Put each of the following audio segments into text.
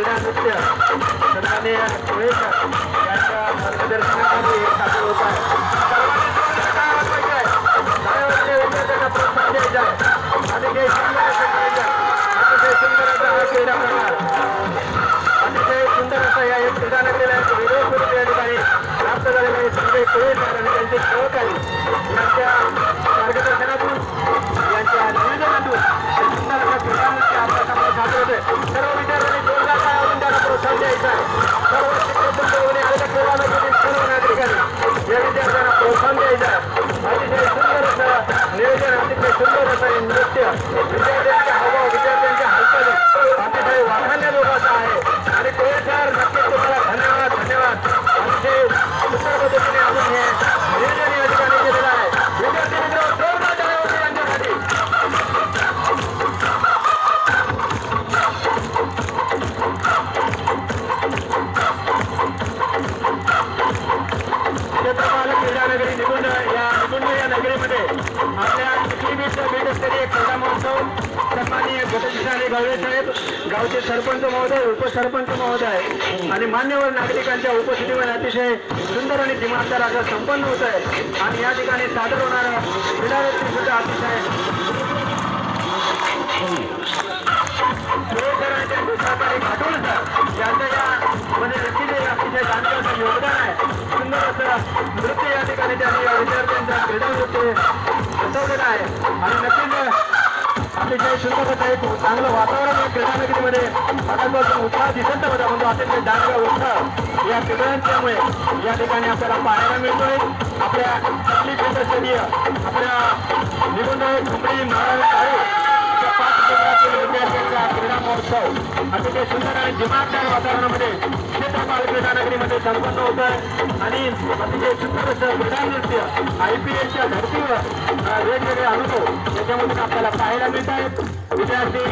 क्रीडा नृत्य सन्मान्य सुरेशर यांच्या मार्गदर्शनाखाली सादर होत आहे आणि विद्यार्थ्यांच्या नृत्य विद्यार्थ्यांच्या हालचाली. अतिशय वाखाण्या लोकांचा आहे आणि कोळी सर नक्कीच तुम्हाला धन्यवाद धन्यवाद. अतिशय सुंदर पद्धतीने हे नियोजन या ठिकाणी केलेलं आहे. विद्यार्थी मित्र जोरदार टाळ्या होते यांच्यासाठी. क्रीडा नगरी या या नगरीमध्ये आपल्या चिखलीबीच क्रीडा महोत्सव. सन्माननीय गटजिशाने गावडे साहेब गावचे सरपंच महोदय उपसरपंच महोदय आणि मान्यवर नागरिकांच्या उपस्थितीवर अतिशय सुंदर आणि दिमागदार असं संपन्न होत आहे. आणि या ठिकाणी सादर होणारा क्रीडारत्न सुद्धा अतिशय म्हणजे अतिशय योगदान आहे. सुंदर असं नृत्य या ठिकाणी त्यांनी या विद्यार्थ्यांचं क्रीडा नृत्य वातावरण आहे. आणि नक्कीच अतिशय शुद्धपत आहे एक चांगलं वातावरण या क्रीडानगरीमध्ये नगरीमध्ये उत्साह दिसत होता म्हणजे अतिशय डांगा उत्साह या क्रीडांच्यामुळे या ठिकाणी आपल्याला पाहायला मिळतोय. आपल्या आपली क्षेत्रस्तरीय आपल्या निबंध झुंबडी अतिशय सुंदर आणि दिमागदार वातावरणामध्ये क्षेत्रपाल क्रीडा नगरीमध्ये संपन्न होत आहे आणि अतिशय सुंदर असं क्रीडा नृत्य आय पी एलच्या धर्तीवर वेगवेगळे अनुभव याच्यामधून आपल्याला पाहायला मिळत आहेत विद्यार्थी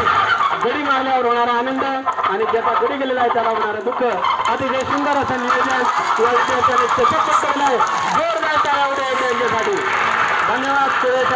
गडी मारल्यावर होणारा आनंद आणि ज्याचा गडी गेलेला आहे त्याला होणारं दुःख. अतिशय सुंदर असं नियोजन या विद्यार्थ्यांनी सशक्त केलं आहे. जोरदार टाळ्या उद्या यांच्यासाठी. धन्यवाद. सुरेश